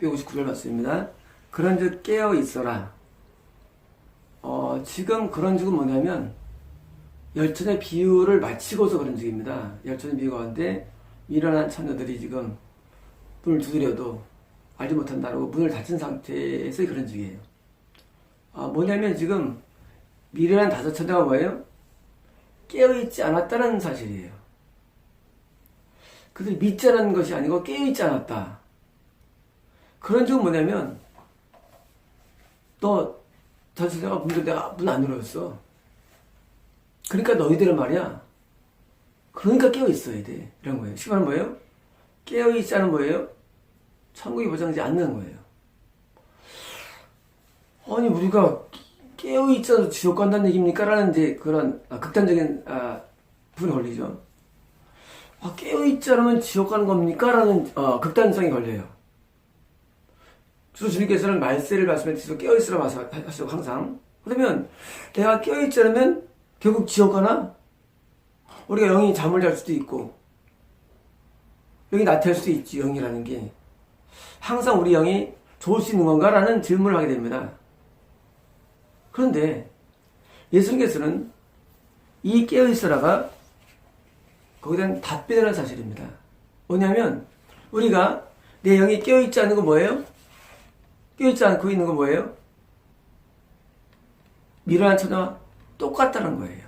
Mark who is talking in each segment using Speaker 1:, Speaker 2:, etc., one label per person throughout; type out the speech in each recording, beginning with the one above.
Speaker 1: 659절 말씀입니다. 그런즉 깨어 있어라. 어, 지금 그런 적은 뭐냐면 열천의 비유를 마치고서 그런 적입니다. 열천의 비유 가운데 미련한 처녀들이 지금 문을 두드려도 알지 못한다고 문을 닫힌 상태에서 그런 적이에요. 아, 뭐냐면 지금 미련한 다섯 처녀가 뭐예요? 깨어 있지 않았다는 사실이에요. 그들이 않은 것이 아니고 깨어 있지 않았다. 그런 적은 뭐냐면 너 전체가 문도 내가 문 안 열어줬어. 그러니까 너희들은 말이야. 그러니까 깨어 있어야 돼. 이런 거예요. 시간 뭐예요? 깨어 않은 뭐예요? 천국이 보장되지 않는 거예요. 아니 우리가 깨어 있잖아 지옥 간다는 얘기입니까? 라는 이제 그런 아, 극단적인 아, 부분이 걸리죠. 아, 깨어 않으면 지옥 가는 겁니까? 라는 어, 극단성이 걸려요. 주로 주님께서는 말세를 말씀해 주셔서 깨어있으라 하시고 항상. 그러면 내가 깨어있지 않으면 결국 지옥 가나? 우리가 영이 잠을 잘 수도 있고 영이 나태할 수도 있지 영이라는 게 항상 우리 영이 좋을 수 있는 건가라는 질문을 하게 됩니다. 그런데 예수님께서는 이 깨어있으라가 거기에 대한 답변이라는 사실입니다. 뭐냐면 우리가 내 영이 깨어있지 않은 건 뭐예요? 깨어있지 않고 있는 건 뭐예요? 미련한 처녀와 똑같다는 거예요.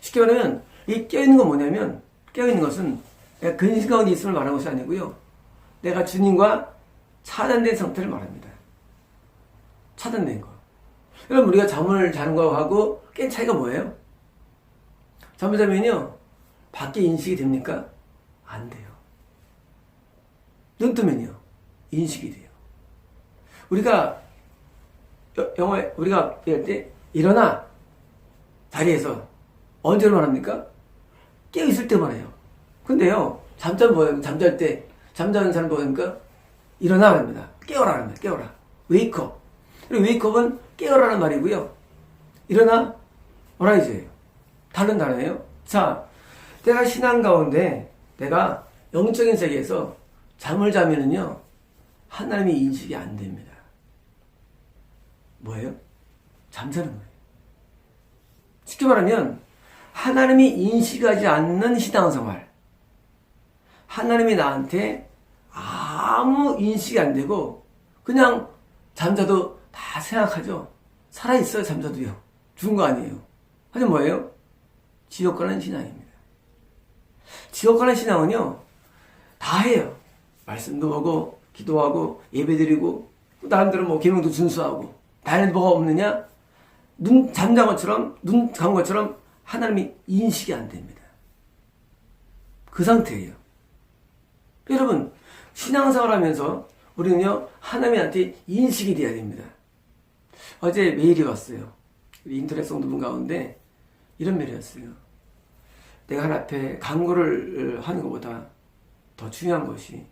Speaker 1: 쉽게 말하면 이 깨어있는 건 뭐냐면 깨어있는 것은 내가 근심 가운데 있음을 말하는 것이 아니고요. 내가 주님과 차단된 상태를 말합니다. 차단된 거. 여러분 우리가 잠을 자는 거하고 깬 차이가 뭐예요? 잠을 자면요. 밖에 인식이 됩니까? 안 돼요. 눈 뜨면요. 인식이 돼요. 우리가 여- 영어에 우리가 이럴 때 일어나 자리에서 언제로 말합니까? 깨어 있을 때만 해요. 근데요 잠잘 뭐예요? 잠잘 때 잠자는 사람 뭐니까 일어나 합니다. 깨어라 합니다. 깨어라. 웨이크업. 그리고 웨이크업은 깨어라는 말이고요. 일어나 어라이즈예요. 다른 단어예요. 자, 내가 신앙 가운데 내가 영적인 세계에서 잠을 자면은요 하나님의 인식이 안 됩니다. 뭐예요? 잠자는 거예요. 쉽게 말하면 하나님이 인식하지 않는 신앙생활. 하나님이 나한테 아무 인식이 안 되고 그냥 잠자도 다 생각하죠. 살아있어요 잠자도요. 죽은 거 아니에요. 하지만 뭐예요? 지옥 가는 신앙입니다. 지옥 가는 신앙은요. 다 해요. 말씀도 보고 기도하고 예배 드리고 또 나름대로 뭐 계명도 준수하고 다른 뭐가 없느냐? 눈 잠잔 것처럼 눈감 것처럼 하나님이 인식이 안 됩니다. 그 상태예요. 여러분 신앙생활 하면서 우리는요 하나님한테 인식이 돼야 됩니다. 어제 메일이 왔어요. 인터넷 성도분 가운데 이런 메일이 왔어요. 내가 하나 앞에 강구를 하는 것보다 더 중요한 것이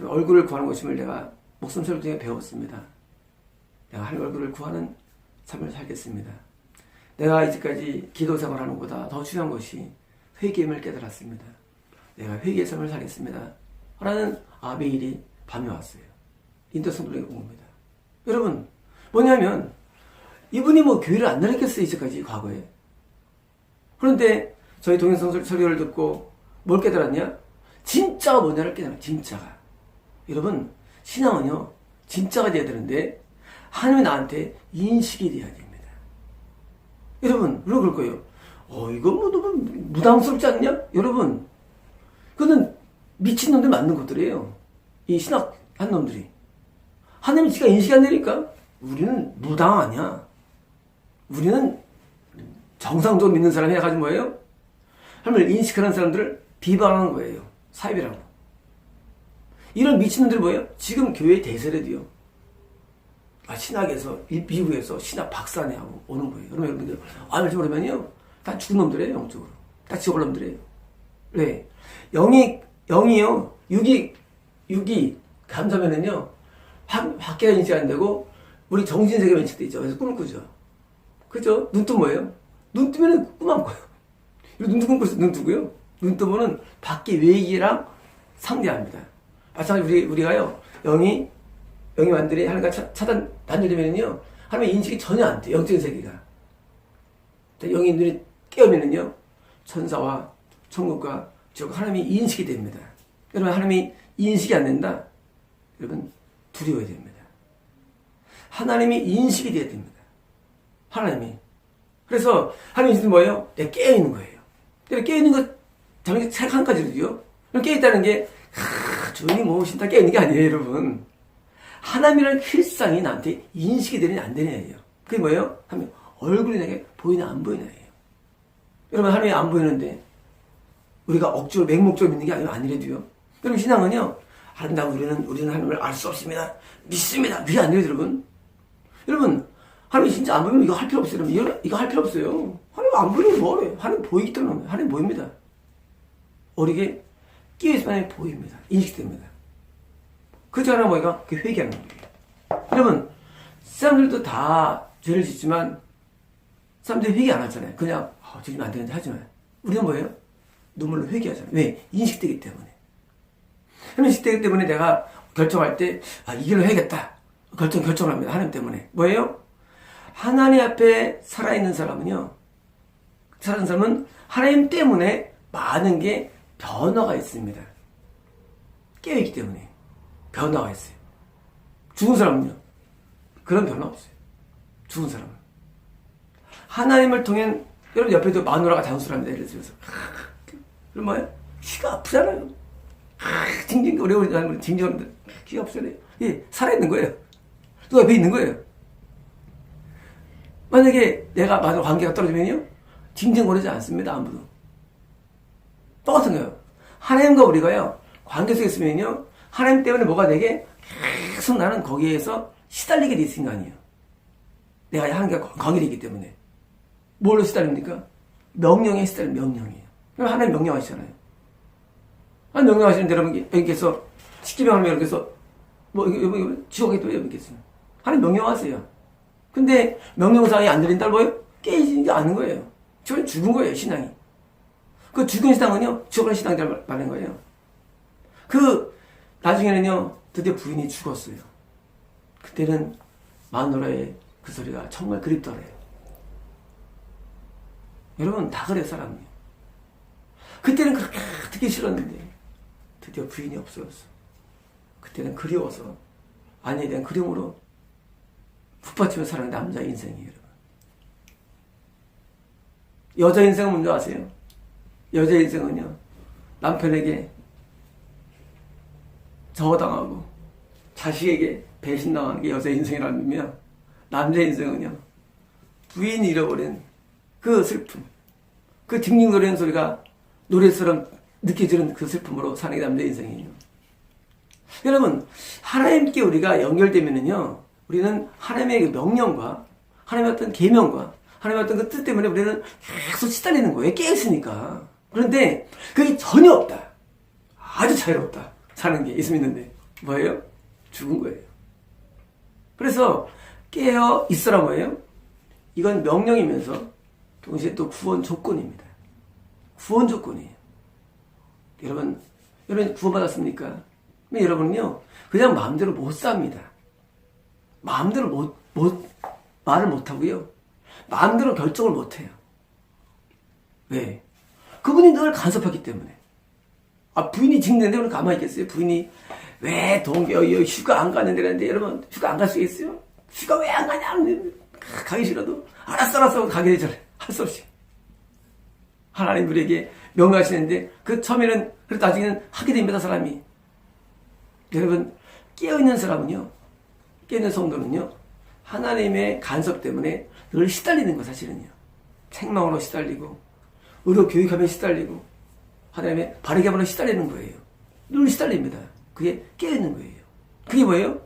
Speaker 1: 얼굴을 구하는 것임을 내가 목숨 때 배웠습니다. 하나님 얼굴을 구하는 삶을 살겠습니다. 내가 이제까지 기도 생활 하는 것보다 더 중요한 것이 회개임을 깨달았습니다. 내가 회개의 삶을 살겠습니다. 라는 아베일이 밤에 왔어요. 인터 성도에 온 겁니다. 여러분, 뭐냐면, 이분이 뭐 교회를 안 다녔겠어요, 이제까지, 과거에. 그런데 저희 동영상 설교를 듣고 뭘 깨달았냐? 진짜가 뭐냐를 깨달아, 진짜가. 여러분, 신앙은요, 진짜가 돼야 되는데, 하나님이 나한테 인식이 돼야 됩니다. 여러분, 그럴 거예요. 어, 이거 뭐 너무 무당스럽지 않냐? 여러분, 그거는 미친놈들 맞는 것들이에요. 이 신학 한 놈들이. 하나님 지가 인식이 안 되니까 우리는 무당 아니야. 우리는 정상적으로 믿는 사람이 해가지고 뭐예요? 하나님을 인식하는 사람들을 비방하는 거예요. 사입이라고. 이런 미친놈들이 뭐예요? 지금 교회 대세례도요. 아, 신학에서, 이 미국에서 신학 박사네 하고 오는 거예요. 그러면 여러분들, 아, 알지 모르면요. 다 죽은 놈들이에요, 영적으로. 다 지옥 올 놈들이에요. 왜? 영이, 영이요. 육이, 육이 감사면은요. 확, 밖에 인식 안 되고, 우리 정신 세계 면책돼 있죠. 그래서 꿈을 꾸죠. 그죠? 눈 뜨면 뭐예요? 눈 뜨면은 꿈 안 꿔요. 눈 뜨고 눈 뜨고요. 눈 뜨면은 밖에 외기랑 상대합니다. 마찬가지 우리, 우리가요, 영이, 영이 완전히 하나님과 차, 차단, 단절되면요, 하나님의 인식이 전혀 안 돼, 영적인 세계가. 영이 눈이 깨어면은요, 천사와 천국과 즉 하나님이 인식이 됩니다. 여러분, 하나님이 인식이 안 된다? 여러분, 두려워야 됩니다. 하나님이 인식이 돼야 됩니다. 하나님이. 그래서 하나님 인식은 뭐예요? 내가 깨어 있는 거예요. 내가 깨어 있는 거, 당연히 책한 가지로요. 깨어 있다는 게, 하, 주인이 무엇이다 깨어 있는 게 아니에요, 여러분. 하나님이라는 필상이 나한테 인식이 되느냐, 안 되느냐예요. 그게 뭐예요? 하면 얼굴이 내게 보이냐, 안 보이냐예요. 여러분, 하나님이 안 보이는데, 우리가 억지로 맹목적으로 믿는 게 아니라 아니래도요. 여러분, 신앙은요, 아름다운 우리는, 우리는 하나님을 알 수 없습니다. 믿습니다. 그게 아니래요, 여러분. 여러분, 하나님 진짜 안 보이면 이거 할 필요 없어요. 여러분. 이거, 이거 할 필요 없어요. 하나님 안 보이면 뭐래? 하나님 보이기 때문에 하나님 보입니다. 어리게 끼어있으면 보입니다. 인식됩니다. 그저 하나 뭐가 그 회개하는 거예요. 여러분, 사람들도 다 죄를 짓지만 사람들이 회개 안 하잖아요. 그냥 아, 저리면 안 되는데 하지만 우리는 뭐예요? 눈물로 회개하잖아요. 왜? 인식되기 때문에. 인식되기 때문에 내가 결정할 때 아, 이 길로 해야겠다. 결정 결정을 합니다. 하나님 때문에. 뭐예요? 하나님 앞에 살아있는 사람은요. 살아있는 사람은 하나님 때문에 많은 게 변화가 있습니다. 깨어있기 때문에 변화가 있어요. 죽은 사람은요. 그런 변화 없어요. 죽은 사람은. 하나님을 통해 여러분 옆에도 마누라가 장수랍니다. 예를 들어서. 뭐예요? 귀가 아프잖아요. 징징 오래 하는 징징하는데 귀가 아프잖아요. 예, 살아있는 거예요. 누가 옆에 있는 거예요. 만약에 내가 마누라 관계가 떨어지면요. 징징거리지 않습니다. 아무도. 똑같은 거예요. 하나님과 우리가요. 관계 속에 있으면요. 하나님 때문에 뭐가 되게 계속 나는 거기에서 시달리게 돼 있는 거 아니에요. 내가 하나님과 관계되어 있기 때문에. 뭘로 시달립니까? 명령에 시달린 명령이에요. 그럼 하나님 명령하시잖아요. 하나님 명령하시는데 여러분, 여기께서 십기명을 이렇게 해서 뭐, 여기, 지옥에 또 있겠어요. 하나님 명령하세요. 근데 명령사항이 안 들린다 뭐예요? 깨지지 않는 거예요. 저는 죽은 거예요, 신앙이. 그 죽은 신앙은요, 죽은 신앙이라고 말하는 거예요. 그, 나중에는요, 드디어 부인이 죽었어요. 그때는 마누라의 그 소리가 정말 그립더래요. 여러분, 다 그래, 사람이. 그때는 그렇게 듣기 싫었는데, 드디어 부인이 없어졌어. 그때는 그리워서, 아내에 대한 그림으로 풋받치며 사는 남자 인생이에요, 여러분. 여자 인생은 뭔지 아세요? 여자 인생은요, 남편에게 저어당하고, 자식에게 배신당하는 게 여자 인생이라면, 남자 인생은요, 부인이 잃어버린 그 슬픔, 그 딩딩거리는 소리가 노래처럼 느껴지는 그 슬픔으로 사는 게 남자 인생이에요. 여러분, 하나님께 우리가 연결되면은요, 우리는 하나님의 그 명령과 하나님의 어떤 계명과 하나님의 어떤 그 뜻 때문에 우리는 계속 시달리는 거예요. 깨있으니까. 그런데 그게 전혀 없다. 아주 자유롭다. 사는 게 믿는데. 뭐예요? 죽은 거예요. 그래서 깨어 있어라 뭐예요? 이건 명령이면서 동시에 또 구원 조건입니다. 구원 조건이에요. 여러분, 여러분 구원받았습니까? 여러분은요, 그냥 마음대로 못 삽니다. 마음대로 못, 못, 말을 못 하고요. 마음대로 결정을 못 해요. 왜? 그분이 늘 간섭했기 때문에. 아, 부인이 직는데 오늘 가만히 있겠어요? 부인이 왜 동교 휴가 안 가는데 그랬는데 여러분 휴가 안 갈 수 있어요? 휴가 왜 안 가냐? 가기 싫어도 알았어 알았어 가게 되잖아요. 할 수 없이. 하나님 우리에게 명하시는데 그 처음에는 그래도 나중에는 하게 됩니다 사람이. 여러분 깨어있는 사람은요. 깨는 성도는요. 하나님의 간섭 때문에 늘 시달리는 거 사실은요. 책망으로 시달리고 의료 교육하면 시달리고 하나님의 바르게 하면 시달리는 거예요. 늘 시달립니다. 그게 깨어있는 거예요. 그게 뭐예요?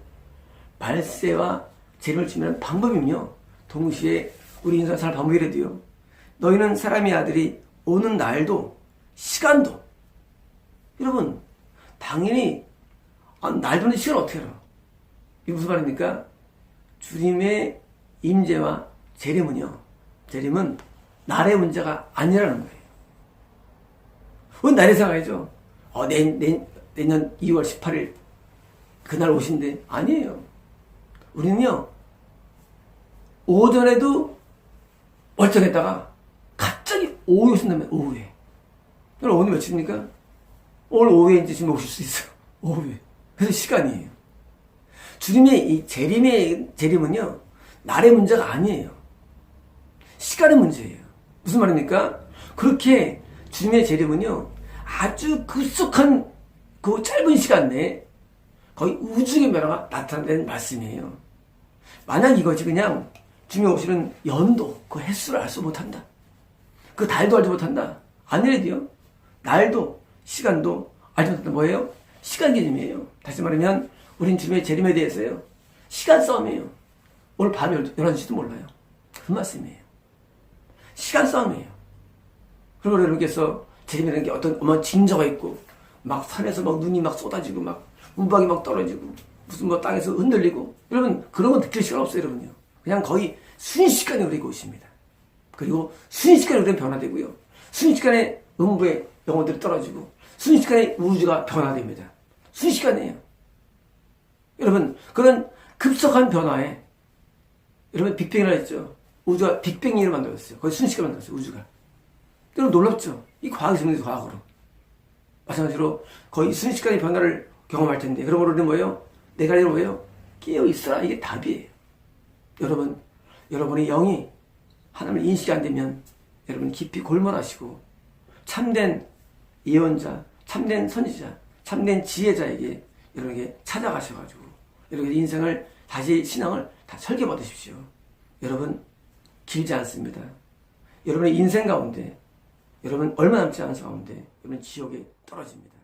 Speaker 1: 발세와 죄를 지면 방법이면요. 동시에 우리 인생 살 방법이라도요. 너희는 사람의 아들이 오는 날도 시간도 여러분 당연히 아, 날도는 시간 어떻게 알아? 이게 무슨 말입니까? 주님의 임재와 재림은요. 재림은 날의 문제가 아니라는 거예요. 왜 날에 생각하죠? 어, 내, 내, 내년 2월 18일 그날 오신대. 아니에요. 우리는요, 오전에도 멀쩡했다가 갑자기 오후에 오신다면 오후에. 오늘 오늘 며칠입니까? 오늘 오후에 이제 지금 오실 수 있어요. 오후에. 그래서 시간이에요. 주님의 이 재림의 재림은요, 날의 문제가 아니에요. 시간의 문제예요. 무슨 말입니까? 그렇게 주님의 재림은요, 아주 급속한 그 짧은 시간 내에 거의 우주의 변화가 나타나는 말씀이에요. 만약 이것이 그냥 주님이 오시는 연도, 그 횟수를 알 수 못한다. 그 달도 알지 못한다. 아니래도요. 날도, 시간도 알지 못한다. 뭐예요? 시간 개념이에요. 다시 말하면, 우린 주님의 재림에 대해서요. 시간 싸움이에요. 오늘 밤 11시도 몰라요. 그 말씀이에요. 시간 싸움이에요. 그리고 여러분께서 재림이라는 게 어떤 어마어마한 징조가 있고, 막 산에서 막 눈이 막 쏟아지고, 막 우박이 막 떨어지고, 무슨 뭐 땅에서 흔들리고, 여러분, 그런 건 느낄 시간 없어요, 여러분요. 그냥 거의 순식간에 우리가 오십니다. 그리고 순식간에 우리는 변화되고요. 순식간에 음부의 영혼들이 떨어지고, 순식간에 우주가 변화됩니다. 순식간이에요. 여러분, 그런 급속한 변화에, 여러분, 빅뱅이라 했죠. 우주가 빅뱅이를 만들었어요. 거의 순식간에 만들었어요, 우주가. 여러분, 놀랍죠? 이 과학이 증명돼서 과학으로. 마찬가지로 거의 순식간의 변화를 경험할 텐데, 그러므로 우리는 뭐예요? 내가 이런 뭐예요? 깨어 있어라. 이게 답이에요. 여러분, 여러분의 영이 하나님을 인식이 안 되면 여러분 깊이 골몰하시고 참된 예언자, 참된 선지자, 참된 지혜자에게 여러분에게 찾아가셔가지고 여러분의 인생을 다시 신앙을 다 설계 받으십시오. 여러분 길지 않습니다. 여러분의 인생 가운데 여러분 얼마 남지 않은 가운데 여러분 지옥에 떨어집니다.